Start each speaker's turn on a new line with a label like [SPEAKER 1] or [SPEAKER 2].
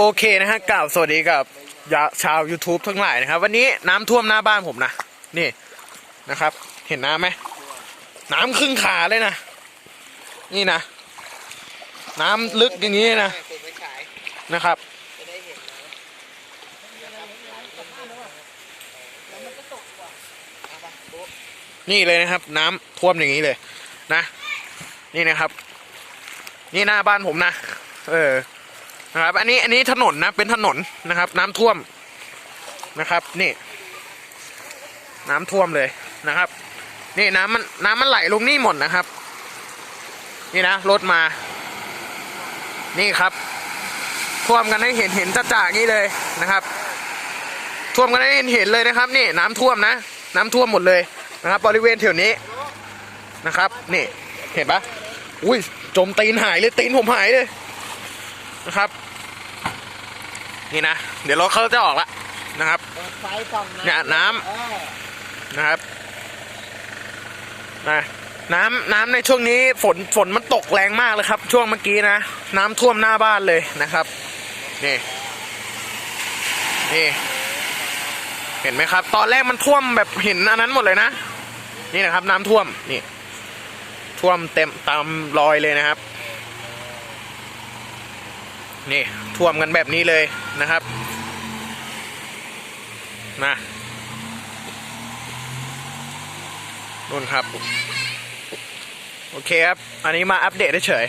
[SPEAKER 1] โอเคนะฮะกล่าวสวัสดีกับยาชาว YouTube ทั้งหลายนะครับ วันนี้น้ำท่วมหน้าบ้านผมนะ นี่นะครับ เห็นน้ำไหมน้ำครึ่งขาเลยนะ นี่นะ น้ำลึกอย่างนี้นะนะครับ
[SPEAKER 2] นี่
[SPEAKER 1] เลยนะครับ น้ำท่วมอย่างนี้เลย นะ นี่นะครับ นี่หน้าบ้านผมนะ เออ นะครับ อันนี้อันนี้ถนนนะเป็นถนนนะครับ น้ำท่วมนะครับ นี่ น้ำท่วมเลยนะครับ นี่น้ำมันน้ำมันไหลลงนี่หมดนะครับ นี่นะรถมา นี่ครับ ท่วมกันให้เห็นเห็นจะจ่าๆนี้เลยนะครับ ท่วมกันให้เห็นเห็นเลยนะครับ นี่น้ำท่วมนะ น้ำท่วมหมดเลยนะครับ บริเวณแถวนี้นะครับ นี่เห็นปะอุ้ยจมตีนหายเลยตีนผมหายเลย นะครับ นี่นะ เดี๋ยวรถเขาจะออกละนะครับ
[SPEAKER 2] เปิดไฟส่อง
[SPEAKER 1] เนี่ยน้ำ
[SPEAKER 2] เออ
[SPEAKER 1] นะครับนะน้ำน้ำในช่วงนี้ฝนฝนมันตกแรงมากเลยครับ ช่วงเมื่อกี้นะ น้ำท่วมหน้าบ้านเลยนะครับนี่นี่เห็นไหมครับ ตอนแรกมันท่วมแบบเห็นอันนั้นหมดเลยนะ นี่นะครับ น้ำท่วมนี่ท่วมเต็มตามรอยเลยนะครับ นี่ท่วมกันแบบนี้เลยนะครับนะนู่นครับ โอเคครับ อันนี้มาอัปเดตเฉย